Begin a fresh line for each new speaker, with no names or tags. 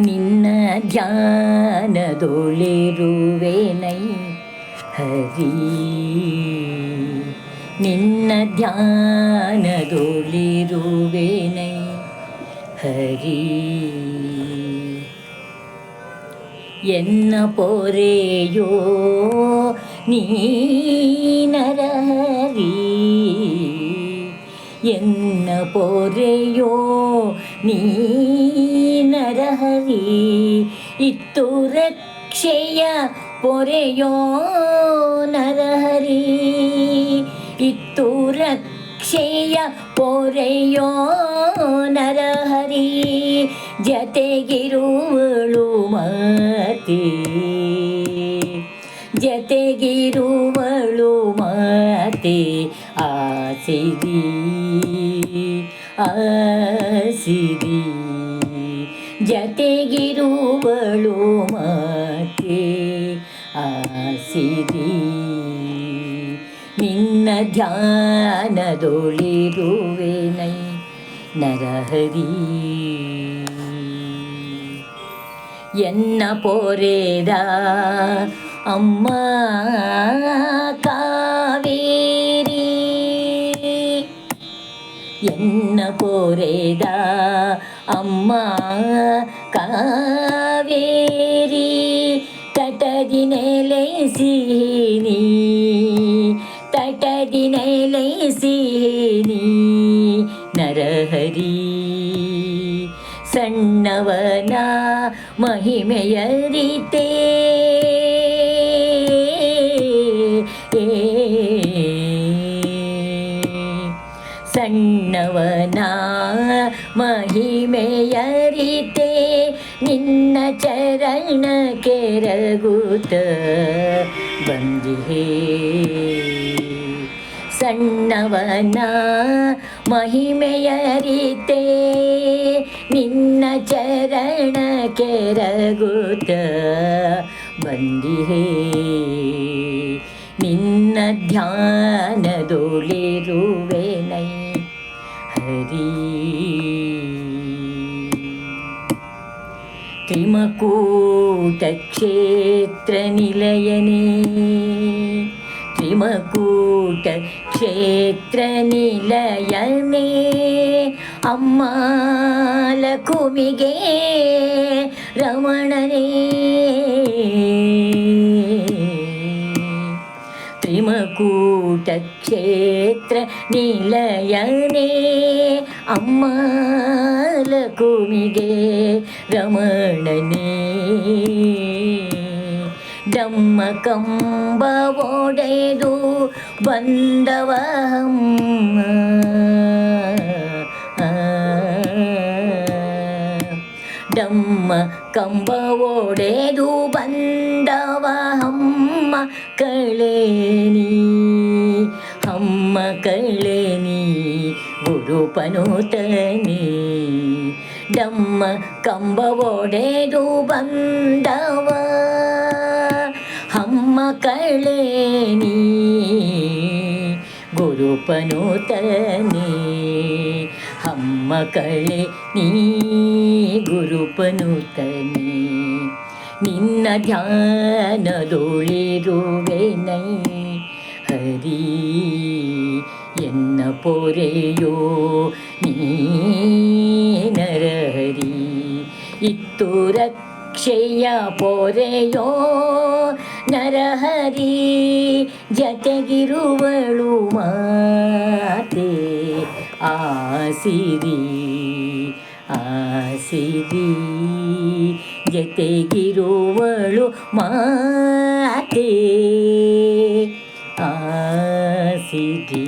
ನಿನ್ನ ಧ್ಯಾನದೊಳಿರುವೆನೈ ಹರಿ ನಿನ್ನ ಧ್ಯಾನದೊಳಿರುವೆನೈ ಹರಿ ಎನ್ನ ಪೊರೆಯೋ ನೀನರಹರಿ ಎನ್ನ ಪೊರೆಯೋ ನೀನರಹರಿ ಇತ್ತು ರಕ್ಷೆಯ ಪೊರೆಯೋ ನರಹರಿ ಇತ್ತು ರಕ್ಷೆಯ ಪೊರೆಯೋ ನರಹರಿ ಜತೆಗಿರುವಳು ಮಾತೆ ಜತೆಗಿರುವಳು ಮಾತೆ ಆಸಿರಿ ಆಸಿರಿ ಜತೆಗಿರುವಳು ಮಾತೆ ಆಸಿರಿ ನಿನ್ನ ಧ್ಯಾನದೊಳಿರುವೆನೈ ನರಹರಿ. ಎನ್ನ ಪೊರೆದ ಅಮ್ಮ ಕಾವೇರಿ ಎನ್ನ ಪೊರೆದ ಅಮ್ಮ ಕಾವೇರಿ ತಟದಿ ನೆಲೆಸೀನಿ ತಟದಿ ನೆಲೆಸೀನಿ ನರಹರಿ ಸಣ್ಣವನ ಮಹಿಮೆಯರಿತೇ ಸಣ್ಣವನ ಮಹಿಮೆಯರಿತೆ ನಿನ್ನ ಚರಣ ಕೆರಗೂತ ಬಂದಿಹೇ. ಸಣ್ಣವನ ಮಹಿಮೆಯರಿತೆ ನಿನ್ನ ಚರಣ ಕೆರಗೂತ ಬಂದಿಹೇ. ನಿನ್ನ ಧ್ಯಾನದೊಳಿರುವೆನೈ ത്രിമകൂട്ടക്ഷേത്രനിലയനേ ത്രിമകൂട്ടക്ഷേത്രനിലയനേ അമ്മാലകുമികേ രമണനേ. ത്രിമകൂട്ട ಅಮ್ಮ ಲಕುಮಿಗೆ ರಮಣನೇ. ಡಮ್ಮ ಕಂಬ ಒಡೆದು ಬಂದವಮ್ಮ ಡಮ್ಮ ಕಂಬ ಒಡೆದು ಬಂದವ ಹಮ್ಮ ಕಳೇನಿ. ಹಮ್ಮ ಕಳೇನಿ ಗುರುಪನುತನೇ ಡಮ್ಮ ಕಂಬ ಒಡೆದು ಬಂದವ. ಹಮ್ಮ ಕಳೇನಿ ಗುರುಪನುತನೇ ಹಮ್ಮ ಕಳೆ ನೀ ಗುರುಪನುತನೇ ನಿನ್ನ ಧ್ಯಾನದೊಳಿರುವೆನೈ ಹರಿ ಎನ್ನ ಪೊರೆಯೋ ನೀನರಹರಿ ಇತ್ತು ರಕ್ಷೆಯ ಪೊರೆಯೋ ನರಹರಿ ಜತೆಗಿರುವಳು ಮಾತೆ ಆಸಿರಿ ಆಸಿರಿ ಜತೆಗಿರುವಳು ಮಾತೆ ಆಸಿರಿ